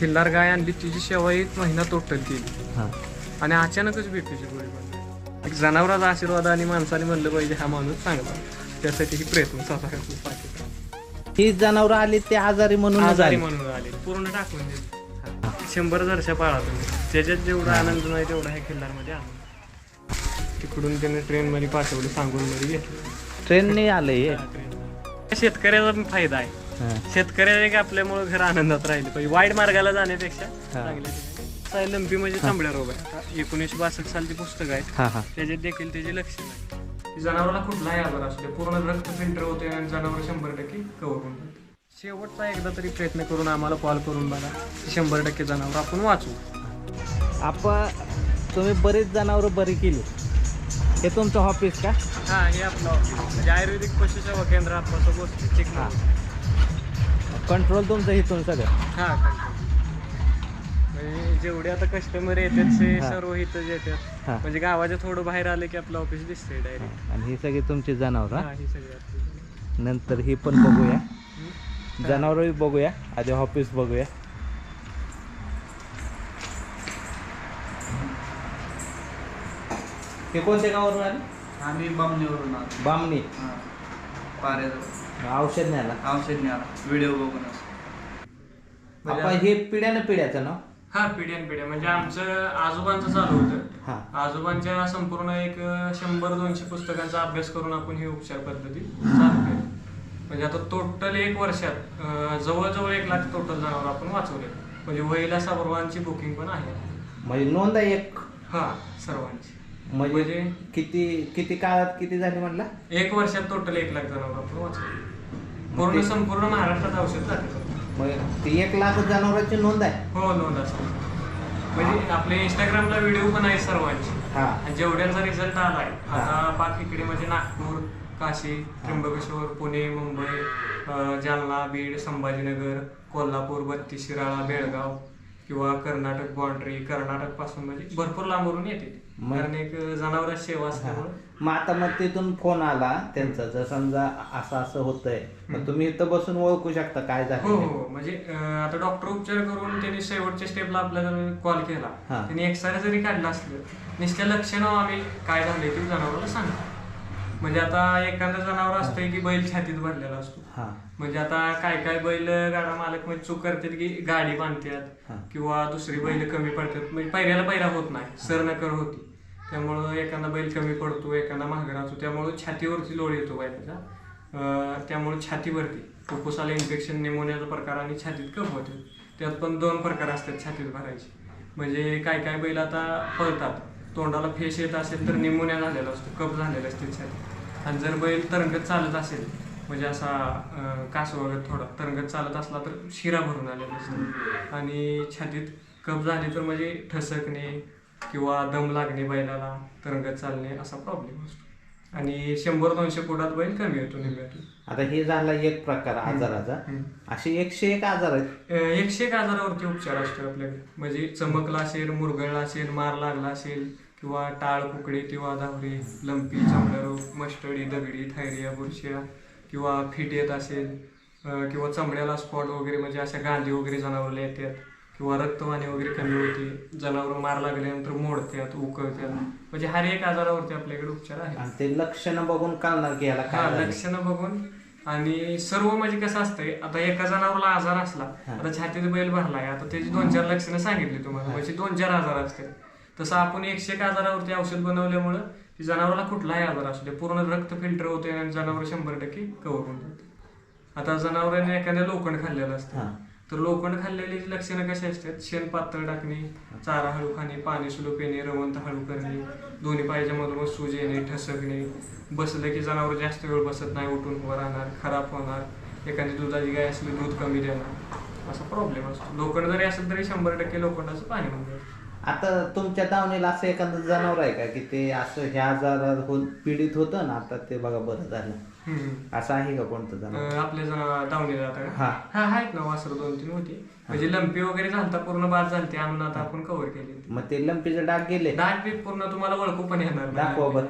खिल्लार गाय आणली तिची सेवा एक महिना टोटल केली हां. आणि अचानकच बीपीची गोळी बनली एक जनावराचा आशीर्वाद आणि माणसाने म्हणलं पाहिजे हा माणूस चांगला. त्यासाठी ही प्रयत्न चालू आहे. ही जनावरं आली ते आजारी म्हणून आजारी म्हणून आले. पूर्ण टाकून दिले. शंभर वर्षा पाळा तुम्ही त्याच्यात जेवढा आनंद नाही तेवढा ह्या खिल्लारमध्ये आनंद तिकडून त्याने ट्रेन मध्ये पाठवलं सांगून मध्ये घेतलं. ट्रेनने आले हे शेतकऱ्याचा पण फायदा आहे. शेतकऱ्याला एक आपल्यामुळे घर आनंदात राहिले पाहिजे? वाईट मार्गाला जाण्यापेक्षा. चांगल्या ठिकाणी सायलंपी म्हणजे तांबड्या रोग आहे. एकोणीसशे बासष्ट सालची पुस्तक आहे त्याच्यात देखील त्याचे लक्ष नाही जनावराला कुठलाही आजार असू दे पूर्ण रक्त फिल्टर होते आणि जनावर शंभर टक्के कव्हर होऊन शेवटचा एकदा तरी प्रयत्न करून आम्हाला कॉल करून बघा. की शंभर टक्के जनावर आपण वाचू. आपण तुम्ही बरीच जनावरं बरी केली. हे तुमचं ऑफिस का? हा हे आपलं ऑफिस म्हणजे आयुर्वेदिक पशुसेवा केंद्र आपण गोष्टी चिकना कंट्रोल तुमचं इथून सगळं. हा म्हणजे जेवढे आता कस्टमर येतात ते हा. सर्व इथं येतात. हां. म्हणजे गावाच्या थोडं बाहेर आलं की आपलं ऑफिस दिसतंय डायरेक्ट आणि ही सगळी तुमची जनावरं हा? ही सगळी आपली. नंतर ही पण बघूया. हम्म. जनावरही बघूया. आधी ऑफिस बघूया. हे कोणत्या गावावरून आले? आम्ही बामणीवरून आलो. बामणी. हां. पाऱ्याजवळ. औषध न्यायला औषध न्याला व्हिडिओ बघूनच म्हणजे आपण हे पिढ्यानं पिढ्याचं ना? हा पिढ्यान पिढ्या. म्हणजे आमचं आजोबांचं चालू होतं. हा. आजोबांच्या संपूर्ण एक अं, शंभर दोनशे पुस्तकांचा अभ्यास करून आपण ही उपचार पद्धती चालू केली. म्हणजे आता टोटल एक वर्षात अं, जवळजवळ एक लाख टोटल जनावर आपण वाचवले. म्हणजे वहिला सर्वांची बुकिंग पण आहे. म्हणजे नोंद आहे एक. हा सर्वांची. म्हणजे म्हणजे किती किती काळात किती झाली म्हटलं? एक वर्षात टोटल एक लाख जनावर आपण वाचवले. पूर्ण संपूर्ण महाराष्ट्रात औषध जाते. मग ती एक लाख जनावरांची नोंद आहे. हो नोंद असते. म्हणजे आपले इंस्टाग्रामला व्हिडिओ पण आहे सर्वांची. हा. आणि जेवढ्यांचा रिझल्ट आलाय. आता पाच इकडे म्हणजे नागपूर काशी त्र्यंबकेश्वर पुणे मुंबई अं, जालना बीड संभाजीनगर कोल्हापूर बत्तीस शिराळा बेळगाव किंवा कर्नाटक बाउंड्री कर्नाटकपासून म्हणजे भरपूर लांबवरून येते. मग- कारण एक जनावर सेवा. असल्यामुळे मग आता मग तिथून फोन आला त्यांचा जर समजा असं असं होतंय मग तुम्ही इथं बसून ओळखू शकता काय हो झालं हो. म्हणजे अं, आता डॉक्टर उपचार करून त्यांनी शेवटच्या स्टेपला आपल्याला कॉल केला. हा. त्यांनी एक्सरे जरी काढला असलं नुसत्या लक्षणं आम्ही काय झाले ते जनावराला सांगतो म्हणजे आता एखादं जनावर असतंय की बैल छातीत भरलेला असतो. हा. म्हणजे आता काय काय बैल गाडा मालक म्हणजे चूक करतात की गाडी हा. बांधतात किंवा दुसरी बैल कमी पडतात. म्हणजे पैऱ्याला पैरा होत नाही. सर नकर होती. त्यामुळं एखादा बैल कमी पडतो एखादा महागडा असतो त्यामुळं छातीवरती लोळ येतो बैलाचा त्यामुळं छातीवरती फुफ्फुसाला इन्फेक्शन निमोनियाचा प्रकार आणि छातीत कफ होते. त्यात पण दोन प्रकार असतात छातीत भरायचे. म्हणजे काय काय बैल आता पळतात. तोंडाला फेस येत असेल तर निमोनिया झालेला असतो कफ झालेला असते छातीत. आणि जर बैल तरंगत चालत असेल म्हणजे असा कास वगैरे थोडा तरंगत चालत असला तर शिरा भरून आलेला असतो. आणि छातीत कफ झाली तर म्हणजे ठसकणे किंवा दम लागणे बैलाला तरंगत चालणे असा प्रॉब्लेम असतो. आणि शंभर दोनशे फुटात बैल कमी येतो निम्म्यातून. आता हे झाला एक प्रकार आजाराचा. असे एकशे एक आजार आहेत? एकशे एक आजारावरती उपचार असतो आपल्याकडे. म्हणजे चमकला असेल मुरगळला असेल मार लागला असेल किंवा टाळ कुकडे किंवा धावरे लंपी रोग मस्टडी दगडी थायरिया बुरशिया किंवा फिट येत असेल किंवा चमड्याला स्पॉट वगैरे म्हणजे अशा गांधी वगैरे जनावरला येतात. किंवा रक्तवाणी वगैरे कमी होते जनावर मार लागल्यानंतर मोडतात उकळतात म्हणजे हर एक आजारावरती आपल्याकडे उपचार आहे आणि ते लक्षणं बघून कळणार की याला हा काय झालंय. लक्षणं बघून. आणि सर्व म्हणजे कसं असतंय आता एका जनावरला आजार असला हा. आता छातीत बैल भरलाय आता त्याची दोन चार लक्षणं सांगितली तुम्हाला. म्हणजे दोन चार आजार असतात. तसं आपण एकशे एक आजारावरती औषध बनवल्यामुळं ती जनावराला कुठलाही आजार असू दे पूर्ण रक्त फिल्टर होते आणि जनावर शंभर टक्के कव्हर होऊन जाते. आता जनावरांनी एखाद्या लोखंड खाल्लेलं असतं. हा. तर लोखंड खाल्लेली लक्षणं कशी असतात? शेण पातळ टाकणे चारा हळू खाणे पाणी सुलू पिणे रवंत हळू करणे दोन्ही पायाच्या मधून सूज येणे ठसकणे बसलं की जनावर जास्त वेळ बसत नाही उठून उभं राहणार खराब होणार एखादी दुधाची गाय असली दूध कमी देणार असा प्रॉब्लेम असतो. लोखंड जरी असेल तरी शंभर टक्के लोखंडाचं पाणी म्हणजे. आता तुमच्या दावणीला असं एखादं जनावर आहे का की ते असं ह्या आजारात हो- पीडित होतं ना? आता ते बघा बरं झालं. असं आहे का कोणतं जनावर? आपल्या जण दावणीला जाता का हा. हा आहेत ना वासर दोन तीन होती म्हणजे लंपी वगैरे झालता पूर्ण बाद झालते. आणून आता आपण कव्हर केली मग ते लंपीचे डाग गेले? डाग बीक पूर्ण तुम्हाला ओळखू पण येणार नाही. दाखवा बरं.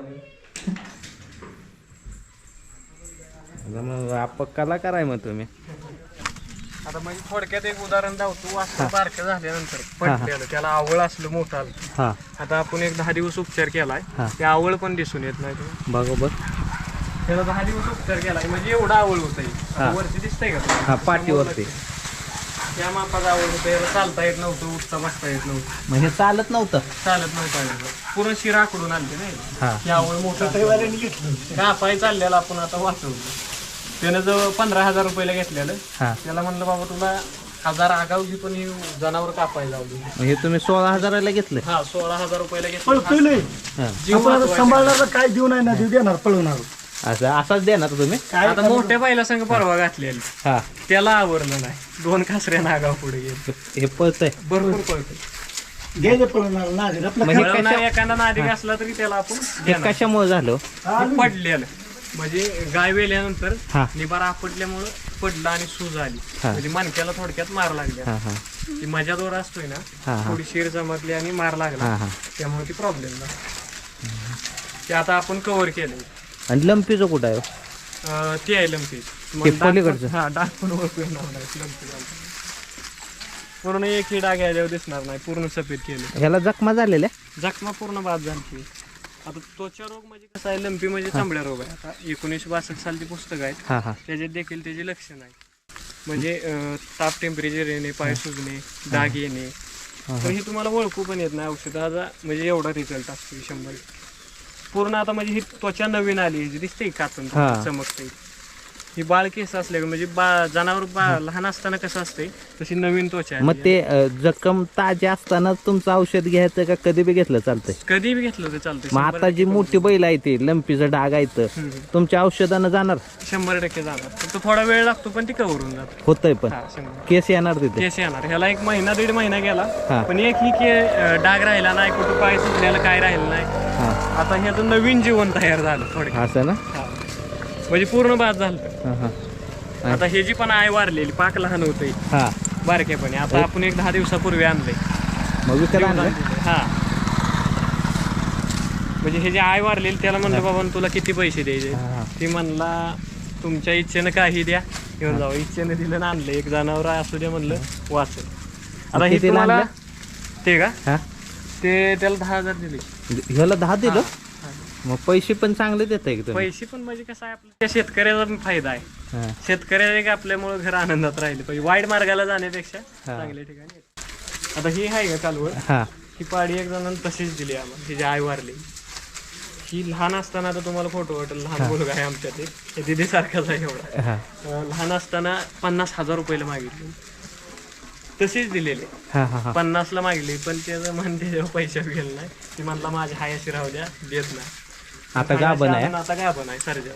मग आप कलाकार आहे मग तुम्ही. आता म्हणजे थोडक्यात एक उदाहरण दावतो. वासरू बारकं झाल्यानंतर पडलेलं. त्याला आवळ असलं मोठं आलं. हा. आता आपण एक दहा दिवस उपचार केलाय. हा. ते आवळ पण दिसून येत नाही. बघ त्याला दहा दिवस उपचार केलाय. म्हणजे एवढा होत हा. वरती दिसतंय का तुम्हाला? हा पाठीवरती त्या मापाचा आवड होतं याला चालता येत नव्हतं उठता बसता येत नव्हतं. हे चालत नव्हतं? चालत नव्हतं याला. पूर्ण शिरा आकडून आलते नाही हा. की आवड मोठा कापाय चाललेला आपण आता वाचवतो त्यानं जवळ पंधरा हजार रुपयाला घेतलेलं. हा. त्याला म्हणलं बाबा तुला हजार आगाव घे पण ही जनावर कापायला लावली हे तुम्ही सोळा हजाराला घेतले? हा सोळा हजार रुपयाला पळतोय घेतलं लय जीव आपण वाचवायचा. सांभाळणार काय देऊ नाही ना देऊ देणार पळवणार. असं असाच देणार तुम्ही. काय आता मोठ्या बाईला संघ परवा घातलेली. हा. त्याला आवडलं नाही. दोन खासऱ्या नागाव पुढे गेले. हे पळतंय. भरपूर पळतो आपलं हे कशा एखादा नादिक असला तरी त्याला आपण हे देणार. कशामुळे झालं? हे. पडलेलं. म्हणजे गाय वेल्यानंतर हा. निबार आपटल्यामुळं पडलं आणि सूज आली. हा. म्हणजे मणक्याला थोडक्यात मार लागल्या हा हा. ती मजा दोर असतोय ना हा हा. थोडी शिर जमतली आणि मार हा लागला. हा त्यामुळे ती प्रॉब्लेम झाला. ते आता आपण कव्हर केलंय. आणि लंपीचं कुठं आहे? हो? अं, ते आहे लंपी. ते पलीकडचं? हा डाग पण ओळखू येणार नाही लंपी घालताना. पूर्ण एकही डाग दिसणार नाही पूर्ण सफेद केले. ह्याला जखमा झालेल्या? जखमा पूर्ण बाद झाली आता त्वचा रोग म्हणजे कसं आहे लंपी म्हणजे चांबड्या रोग आहे. आता एकोणीसशे बासष्ट सालची पुस्तक आहेत. हा हा. त्याच्यात देखील त्याची लक्षण आहे म्हणजे अं, ताप टेम्परेचर येणे पाय सुजणे डाग येणे. तर हे तुम्हाला ओळखू पण येत नाही. औषधाचा म्हणजे एवढा रिझल्ट असतो हे शंभर पूर्ण आता म्हणजे ही त्वचा नवीन आली दिसते कातून हा. चमकते ही बाळ केस असल्या म्हणजे बा जनावर बा लहान असताना कसं असते तशी नवीन त्वचा आहे. मग ते अ, जखम ताजे असताना तुमचं औषध घ्यायचं का कधी बी घेतलं चालतंय? कधी बी घेतलं तर चालतंय. मग आता जी मोठी बैल आहे ती लंपीचं डाग आहे तर. तुमच्या औषधानं जाणार? शंभर टक्के जाणार. फक्त थोडा वेळ लागतो पण ती कव्हर होऊन जात. होतंय पण. हा शंभर केस येणार तिथे? केस येणार. ह्याला एक महिना दीड महिना गेला. हा. पण एक ही के अं, डाग राहिला नाही कुठं पाय सुटलेलं काय राहिलं नाही. हा. आता नवीन जीवन तयार झालं थोडे असं ना? म्हणजे पूर्ण बाद झालं. हा हा. आता हे जी पण आय वारलेली पाक लहान होते. हा. बारकेपणे. आता आपण एक दहा दिवसापूर्वी आणले मग आणलं हा. म्हणजे हे जे आय वारलेली त्याला म्हणलं बाबा तुला किती पैसे द्यायचे? हा, हा. ती म्हणला तुमच्या इच्छेनं काही द्या. घेऊन जाऊ. इच्छेनं दिलं ना आणलं. एक जनावर असू द्या म्हणलं वाचल. आता हे कितीला तुम्हाला आणलं? ते का? हा. ते त्याला दहा हजार दिले. ह्याला दहा दिलं. मग पैसे पण चांगले देत आहे की तुम्ही? पैसे पण म्हणजे कसं आहे आपल्या शेतकऱ्याचा पण फायदा आहे. शेतकऱ्याला एक आपल्यामुळे घर आनंदात राहिले पाहिजे. वाईट मार्गाला जाण्यापेक्षा. चांगल्या ठिकाणी. आता ही आहे का कालवड? हा. ही पाडी एक जणांना तशीच दिली आम्हाला ही जी आई वारली. ही लहान असताना आता तुम्हाला फोटो वाटेल लहान मुलगा आहे आमच्या ते हे दिदी सारखाच आहे एवढा. हा. अं, लहान असताना पन्नास हजार रुपयाला मागितले. तशीच दिलेले. हा हा हा. पन्नासला मागली पण त्याचं म्हणते जेव्हा पैसे गेले नाही. ती म्हणला माझ्या हायाशी राहू द्या देत नाही. आता गाभण आहे. आता गाभण आहे सरजा.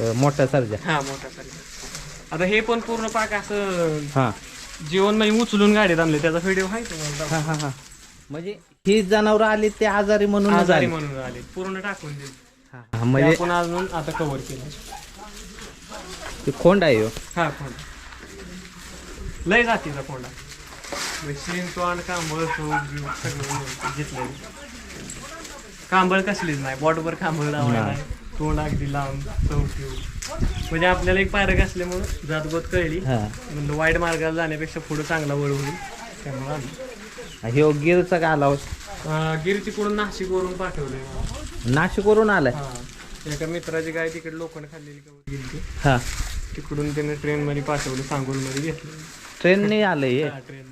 अ, मोठा सर्जा. हा मोठा सरजा. आता हे पण पूर्ण पाक असं हा. जीवन म्हणजे उचलून गाडीत आणले त्याचा व्हिडिओ आहे तुम्हाला? हा हा हा. म्हणजे ही जनावर आली ते आजारी म्हणून आजारी म्हणून आले. पूर्ण टाकून दिले. म्हणजे आपण अजून आता कव्हर केलं. ते खोंड आहे हो. हा कोंडा लय जातीचा कोंडा शेण तोंड कांबळ सगळं घेतलं कांबळ कसलीच नाही. बॉटवर कांबळ लावायला नाही. तोंड अगदी लांब चौकीव म्हणजे आपल्याला एक पायरक असल्यामुळं जातगोत कळली. हा. म्हणलं वाईट मार्गाला जाण्यापेक्षा पुढे चांगला वळ होईल. त्यामुळे आम्ही ह्यो गिरचा का आला हो? अं, गिर तिकडून नाशिकवरून पाठवले नाशिकवरून आलाय? हा. एका मित्राची गाय तिकडे लोखंड खाल्लेली गवत गेली हा. तिकडून त्याने ट्रेन मध्ये पाठवलं सांगोलमध्ये घेतलं. ट्रेनने आलंय हे. हा ट्रेन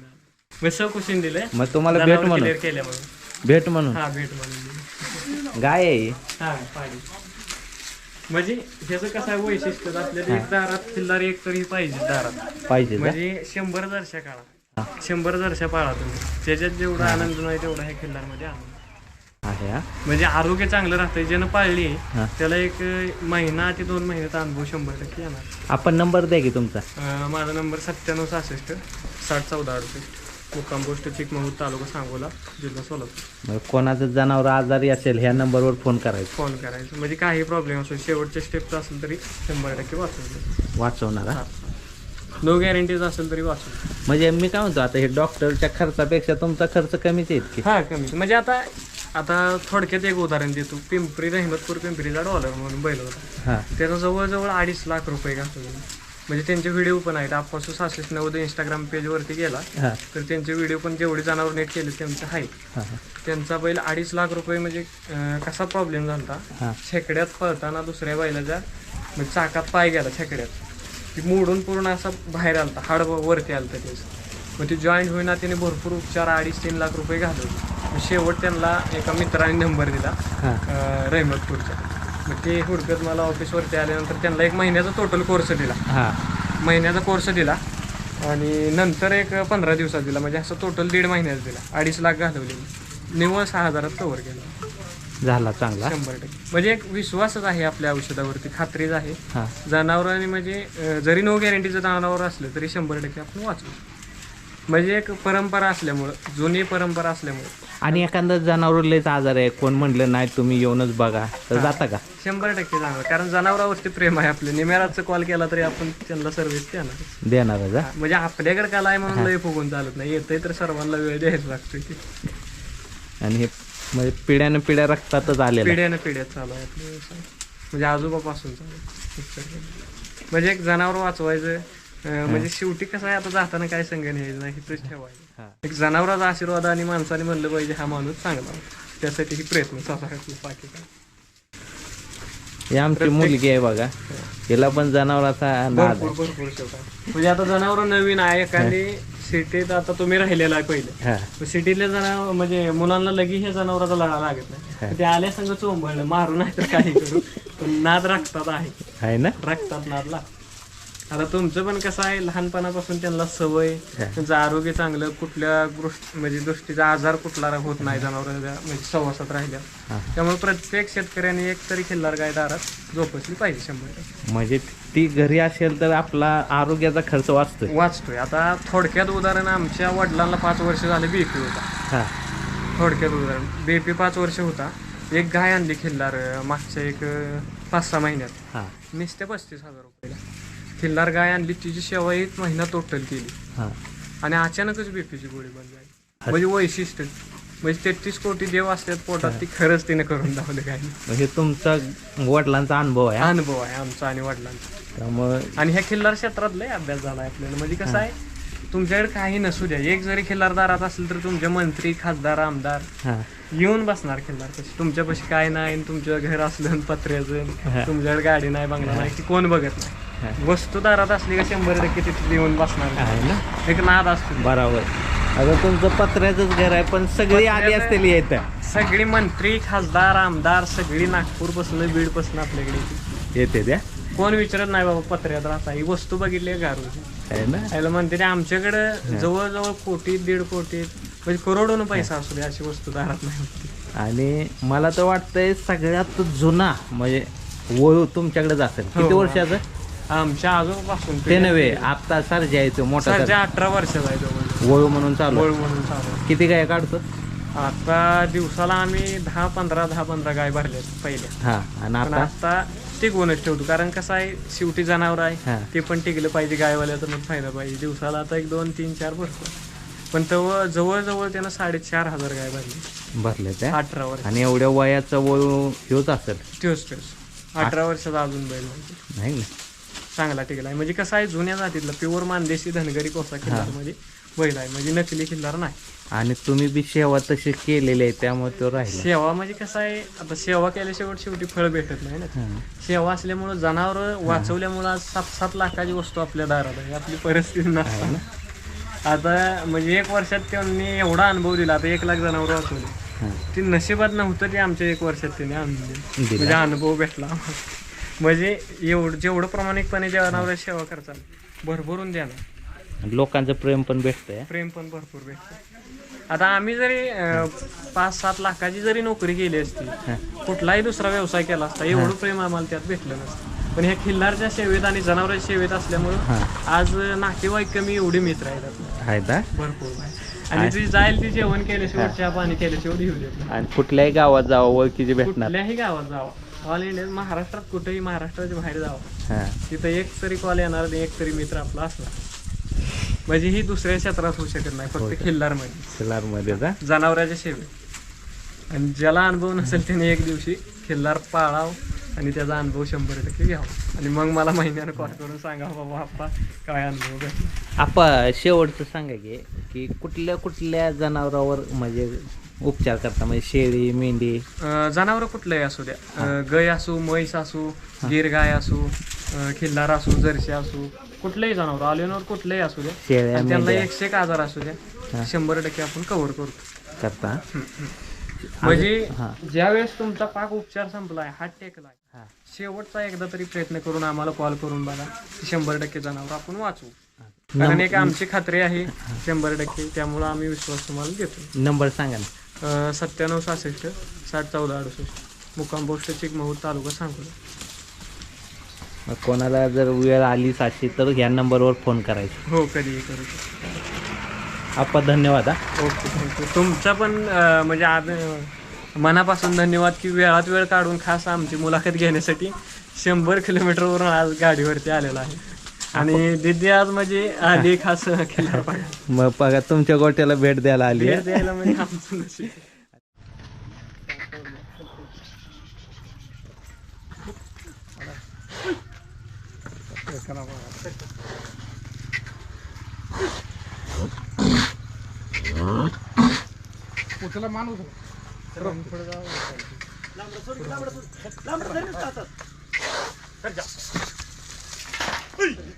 मग कुशीन दिले मग तुम्हाला भेट म्हणून. केल्या म्हणून भेट म्हणून? हा भेट म्हणून. गाय आहे. ही. हा पाडी म्हणजे ह्याचं कसं आहे वैशिष्ट्य आपल्याला एक दारात खिल्लार एक तरी पाहिजे दारात. पाहिजे का? म्हणजे शंभर जरशा काळा शंभर जरशा पाळा तुम्ही. त्याच्यात जेवढा आनंद नाही तेवढा ह्या खिल्लारमध्ये आनंद आहे हा. म्हणजे आरोग्य चांगलं राहतंय. ज्यानं पाळली हा. त्याला एक महिना ते दोन महिन्याचा अनुभव शंभर टक्के येणार. आपण नंबर द्या की तुमचा. अं, माझा नंबर सत्त्याण्णव सहासष्ट साठ चौदा अडुसष्ट. मुक्काम पोस्ट चिकमहूर तालुका सांगोला जिल्हा सोलापूर. मग कोणाचं जनावर आजारी असेल ह्या नंबरवर फोन करायचा. फोन करायचं. म्हणजे काही प्रॉब्लेम असो शेवटच्या स्टेपचा असेल तरी शंभर टक्के वाचवतो वाचवणार हा? नो गॅरंटीज असेल तरी वाचवतो म्हणजे मी काय म्हणतो आता हे डॉक्टरच्या खर्चापेक्षा तुमचा खर्च कमीच आहे की? हा कमी. म्हणजे आता आता थोडक्यात एक उदाहरण देतो. पिंपरी रहमतपूर पिंपरीचा डॉलर म्हणून बैल होता. हा. त्याचा जवळजवळ अडीच लाख रुपये घातले. म्हणजे त्यांचे व्हिडिओ पण आहेत. आपासून सहाशे नव्वद इंस्टाग्राम पेजवरती गेला हा. तर त्यांचे व्हिडिओ पण जेवढे जनावर नेट केले त्यांचे आहेत. हा त्यांचा बैल अडीच लाख रुपये म्हणजे अं, कसा प्रॉब्लेम झाला हा. छेकड्यात पळताना दुसऱ्या बैलाच्या म्हणजे चाकात पाय गेला छेकड्यात. ती मोडून पूर्ण असा बाहेर आलता हाड व- वरती आलता त्याचं मग ती जॉईंट होईना त्याने भरपूर उपचार अडीच तीन लाख रुपये घालवले. मग शेवट त्यांना एका मित्राने नंबर दिला हा. अं, मग ते हुडकत मला ऑफिसवरती आल्यानंतर त्यांना एक महिन्याचा टोटल कोर्स दिला. हा. महिन्याचा कोर्स दिला. आणि नंतर एक पंधरा दिवसात दिला. म्हणजे असं टोटल दीड महिन्याचा दिला. अडीच लाख घालवले निव्वळ सहा हजारात कव्हर केलं. झाला चांगला. शंभर टक्के. म्हणजे एक विश्वासच आहे आपल्या औषधावरती. खात्रीच आहे. हा. जनावरांनी म्हणजे अं, जरी नो गॅरंटीचं जनावर असलं तरी शंभर टक्के आपण वाचू म्हणजे एक परंपरा असल्यामुळं जुनी परंपरा असल्यामुळं. आणि एखादं जनावर लयच आजार आहे कोण म्हणलं नाही तुम्ही येऊनच बघा. तर जाता का? शंभर टक्के जाणार कारण जनावरावरती प्रेम आहे आपलं. निमेराचं कॉल केला तरी आपण त्यांना सर्व्हिस देणार. देणारच हा? म्हणजे आपल्याकडे काल आहे म्हणून लय फुगून चालत नाही. येतंय तर सर्वांना वेळ द्यायला लागतोय ते आणि हे म्हणजे पिढ्यानं पिढ्या रक्तातच आलेलं आहे. पिढ्यानं पिढ्यात चालू आहे आपला व्यवसाय. म्हणजे आजोबापासून चालू आहे. म्हणजे एक जनावर वाचवायचं म्हणजे शेवटी कसं आहे आता जाताना काय संग न्यायचं नाही हिथंच ठेवायचं. हा. एक जनावराचा आशीर्वाद आणि माणसाने म्हणलं पाहिजे हा माणूस चांगला आहे. त्यासाठी ही प्रयत्न चालू आहे बाकी काय ही आमची मुलगी आहे बघा. तिला पण जनावराचा नाद भरपूर आहे आहे म्हणजे आता जनावर नवीन आहे एखादी सिटीत आता तुम्ही राहिलेला आहे पहिले. हा. सिटीतले जनावर म्हणजे मुलांना लगी हे जनावराचा लढा लागत नाही. ते आल्या संग चोंबळलं मारू नाही तर काही करू. पण नाद राखतात आहे. आहे ना? राखतात नादला. आता तुमचं पण कसं आहे लहानपणापासून त्यांना सवय त्यांचं आरोग्य चांगलं कुठल्या गोष्ट म्हणजे दृष्टीचा आजार कुठला होत नाही जनावर म्हणजे सहवासात राहिल्या. त्यामुळे प्रत्येक शेतकऱ्याने एक तरी खिल्लार गाय दारात जोपासली पाहिजे शंभर. म्हणजे ती घरी असेल तर आपला आरोग्याचा खर्च वाचतोय. वाचतोय. आता थोडक्यात उदाहरण आमच्या वडिलांना पाच वर्ष झाले बीपी होता. थोडक्यात उदाहरण बीपी पाच वर्ष होता. एक गाय आणली खिल्लार मागच्या एक पाच सहा महिन्यात. हा. नुसते पस्तीस हजार रुपयाला खिल्लार गाय आणली तिची सेवा एक महिना टोटल केली हा. आणि अचानकच बीपीची गोळी बंद झाली. म्हणजे वैशिष्ट्य. म्हणजे तेहतीस कोटी देव असतात पोटात ती खरंच तिने करून दावलं काय म्हणजे तुमचा वडिलांचा अनुभव आहे? अनुभव आहे आमचा आणि वडिलांचा. त्यामुळं आणि ह्या खिल्लार क्षेत्रात लय अभ्यास झाला आपल्याला. म्हणजे कसं आहे तुमच्याकडे काही नसू द्या. एक जरी खिल्लार दारात असेल तर तुमचे मंत्री खासदार आमदार हा. येऊन बसणार खिल्लार कशी तुमच्यापाशी काय नाही तुमचं घर असलं पत्र्याचं तुमच्याकडे गाडी नाही बंगला नाही की कोण बघत नाही? वस्तू दारात असली का शंभर टक्के तिथे येऊन बसणार. आहे ना? एक नाद असतो बरोबर. आता तुमचं पत्र्याचंच घर आहे पण सगळी आली असतील येतं सगळी मंत्री खासदार आमदार सगळी नागपूरपासून बीडपासून आपल्याकडे येते. येते त्या? कोण विचारत नाही बाबा पत्र्यात राहता? ही वस्तू बघितली गारू आहे ना? याला म्हणते ते आमच्याकडे जवळजवळ कोटी दीड कोटी म्हणजे करोडोनं पैसा असू दे अशी वस्तू दारात नाही होती. आणि मला तर वाटतंय सगळ्यात जुना म्हणजे वळू तुमच्याकडेच असेल. किती हो. वर्षाचं? आमच्या आजोबापासून ते नव्हे आता सर जायचं मोठा सरच्या अठरा वर्षाचा आहे वळू म्हणून चालू वळ म्हणून चालू किती काय काढतो? आता दिवसाला आम्ही दहा पंधरा दहा पंधरा गाय भरल्यात पहिल्या हा आणि पण आता? आता टिकवूनच ठेवतो कारण कसं आहे शेवटी जनावर हा. आहे ते पण टिकलं पाहिजे गायवाल्याचा पण फायदा पाहिजे. दिवसाला आता एक दोन तीन चार भरतो. पण तेव्हा जवळजवळ त्यानं साडेचार हजार गाय भरली. भरले त्या अठरा वर्ष. आणि एवढ्या वयाचं वळू ह्योच असेल. त्योच त्योच अठरा वर्षाचा अजून बैल म्हणजे नाही ना. चांगला टिकला आहे. म्हणजे कसं आहे जुन्या जातीतला प्युअर मानदेशी धनगरी कोसा खिल्लारमध्ये बैल आहे. म्हणजे नकली खिल्लार नाही. आणि तुम्ही बी सेवा तशी केलेली आहे त्यामुळे तो राहिला. सेवा म्हणजे कसं आहे आता सेवा केल्याशिवाय शेवटी फळ भेटत नाही ना. सेवा असल्यामुळं जनावर वाचवल्यामुळं आज सात सात लाखाची वस्तू आपल्या दारात आहे. आपली परिस्थिती नसताना. आता म्हणजे एक वर्षात त्यांनी एवढा अनुभव दिला. आता एक लाख जनावर वाचवली. ती नशिबात नव्हतं ते आमच्या एक वर्षात त्यांनी आणून. म्हणजे अनुभव भेटला आम्हाला. म्हणजे एवढं जेवढं प्रामाणिकपणे जनावरांची सेवा करचाल भरभरून द्या ना. लोकांचं प्रेम पण भेटतंय. प्रेम पण भरपूर भेटतं. आता आम्ही जरी अं, पाच सात लाखाची जरी नोकरी केली असती कुठलाही दुसरा व्यवसाय केला असता एवढं प्रेम आम्हाला त्यात भेटलं नसतं. पण ह्या खिल्लारच्या सेवेत आणि जनावरांच्या सेवेत असल्यामुळं. आज नातेवाईक कमी एवढी मित्र आहेत आपले. आहे ना? भरपूर. आणि जी जाईल ती जेवण केल्याशिवाय चहा पाणी केल्याशिवाय घेऊ देत नाही. आणि कुठल्याही गावात जावं ओळखीचे भेटणार. कुठल्याही गावात जावं. ऑल इंडिया महाराष्ट्रात कुठेही महाराष्ट्राच्या बाहेर जावं. हा. तिथं एक तरी कॉल येणार आणि एक तरी मित्र आपला असणार. म्हणजे ही दुसऱ्या क्षेत्रात होऊ शकत नाही फक्त खिल्लारमध्ये मध्ये जा जनावराच्या सेवेत आणि ज्याला अनुभव नसेल त्याने एक दिवशी खिल्लार पाळाव आणि त्याचा अनुभव शंभर टक्के घ्यावा. आणि मग मला महिन्यानं कॉल करून सांगा बाबा आप्पा काय अनुभव भेटला? आपण शेवटचं सांगा की की कुठल्या कुठल्या जनावरावर म्हणजे उपचार करता म्हणजे शेळी मेंढी? जनावरं कुठलंही असू द्या. गाय असू म्हैस असू गिर गाय असू खिल्लार असू जर्सी असू कुठलंही जनावर आलेनवर कुठलंही असू द्या. आणि त्यांना एकशे एक आजार असू द्या. हा. शंभर टक्के आपण कव्हर करतो. करता. म्हणजे हा. ज्यावेळेस तुमचा पाक उपचार संपलाय हात टेकलाय हा. शेवटचा एकदा तरी प्रयत्न करून आम्हाला कॉल करून बघा. शंभर टक्के जनावर आपण वाचू कारण एक आमची खात्री आहे शंभर टक्के त्यामुळे आम्ही विश्वास तुम्हाला देतो. नंबर सांगा ना. सत्त्याण्णव सहासष्ट साठ चौदा अडुसष्ट. मुक्काम पोस्ट चिकमहूर तालुका सांगोला. मग कोणाला जर वेळ आलीच अशी तर ह्या नंबरवर फोन करायचा. हो कधीही करू शकतो. आपण धन्यवाद हा. ओके थँक्यू तुमचा पण अं, म्हणजे आज अं, मनापासून धन्यवाद की वेळात वेळ काढून खास आमची मुलाखत घेण्यासाठी शंभर किलोमीटरवरून आज गाडीवरती आलेला आहे. आणि दिदी आज म्हणजे आली खास पाहिजे मग बघा तुमच्या गोट्याला भेट द्यायला आली भेट आहे. द्यायला म्हणजे आमचं नशीब.